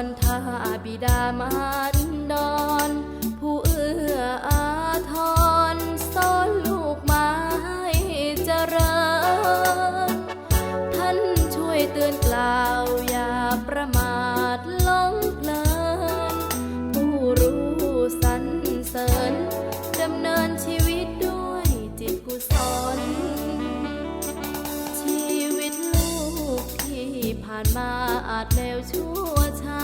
อนท่าบิดามารดอนผู้เอื้ออาทรสอนลูกไม้เจริญ ท่านช่วยเตือนกล่าวอย่าประมาทลงเพลิน ผู้รู้สรรเสริญดำเนินชีวิตด้วยจิตกุศล ชีวิตลูกที่ผ่านมาอาจแลวชั่ว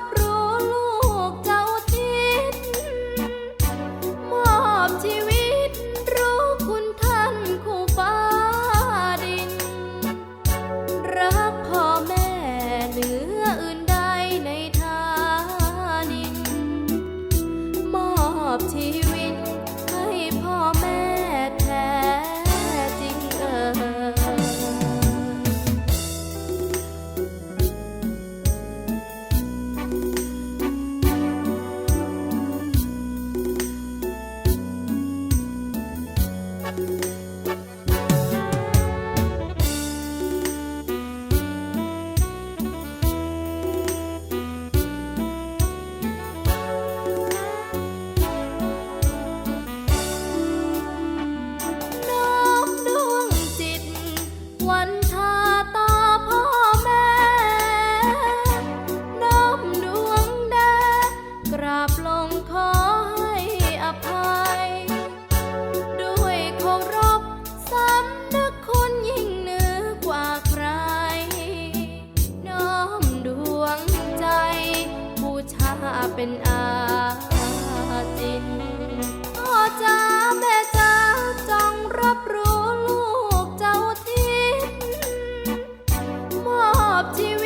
prueba. เป็นอาจินพ่อจ้าแม่จ้าจองรับรู้ลูกเจ้าทิ้งมอบชีวิต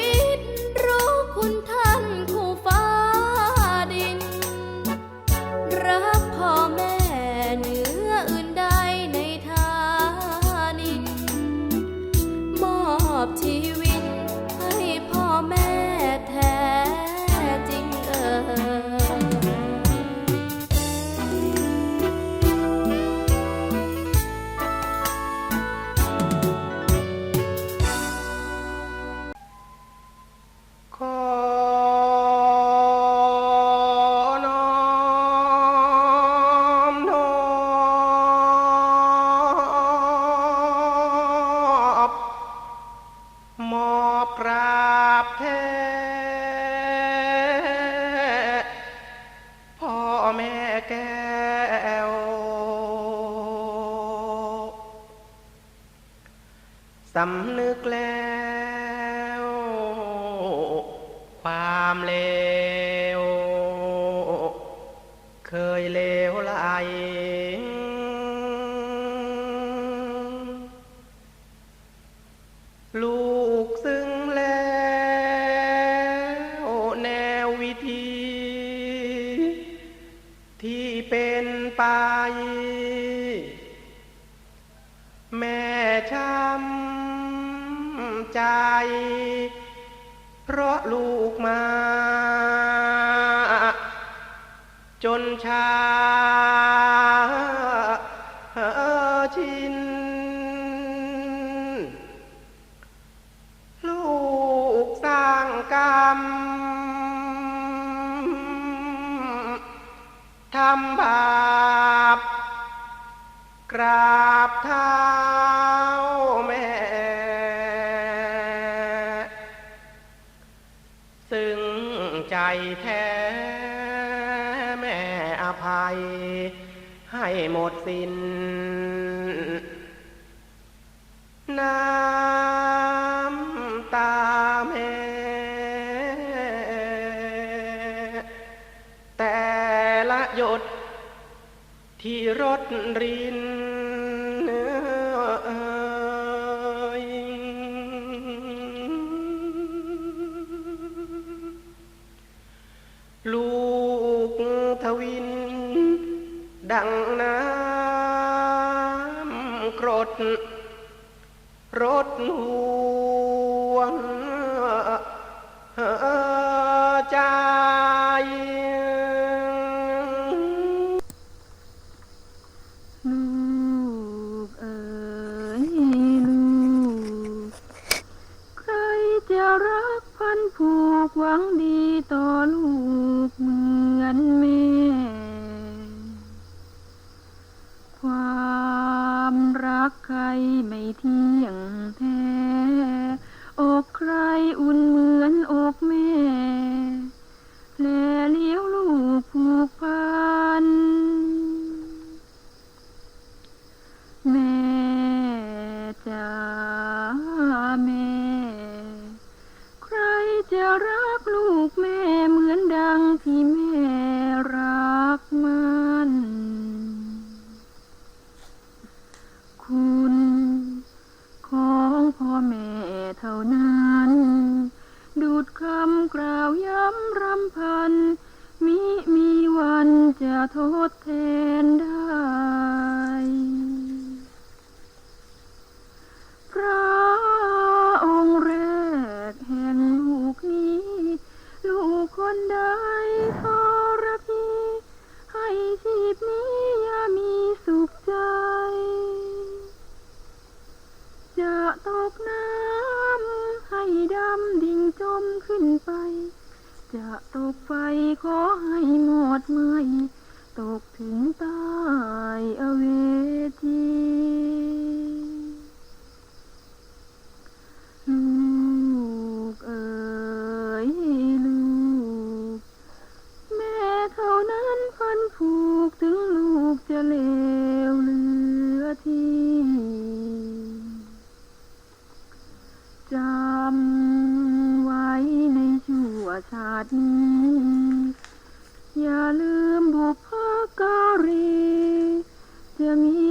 สำนึกแล้ว ความเลว เคยเลวไหลรู้ จนชาชิน ลูกสร้างกรรมทำบาปกราบท้า ให้หมดสิน้นน้ำตาแม่แต่ละหยดที่รดรี ห่วงใจ ลูกเอ๋ยลูก ใครจะรักพันผูกหวังดีต่อลูกเหมือนแม่ความ รักใครไม่เที่ยงแท้อกใครอุ่นเหมือนอกแม่แล ทดแทนได้ พระองค์แรกแห่งลูกนี้ ลูกคนใดทรพีให้ชีพนี้อย่ามีสุขใจ จะตกน้ำให้ดำดิ่งจมขึ้นไปจะตกไฟขอให้หมดไหมตกถึงใต้อย กพิงใต้อเวทีลูกเอ๋ยลูกแม่เท่านั้นพันผูกถึงลูกจะเลวเหลือที่จำไว้ในชั่วชาตินี้ อย่าลืม จ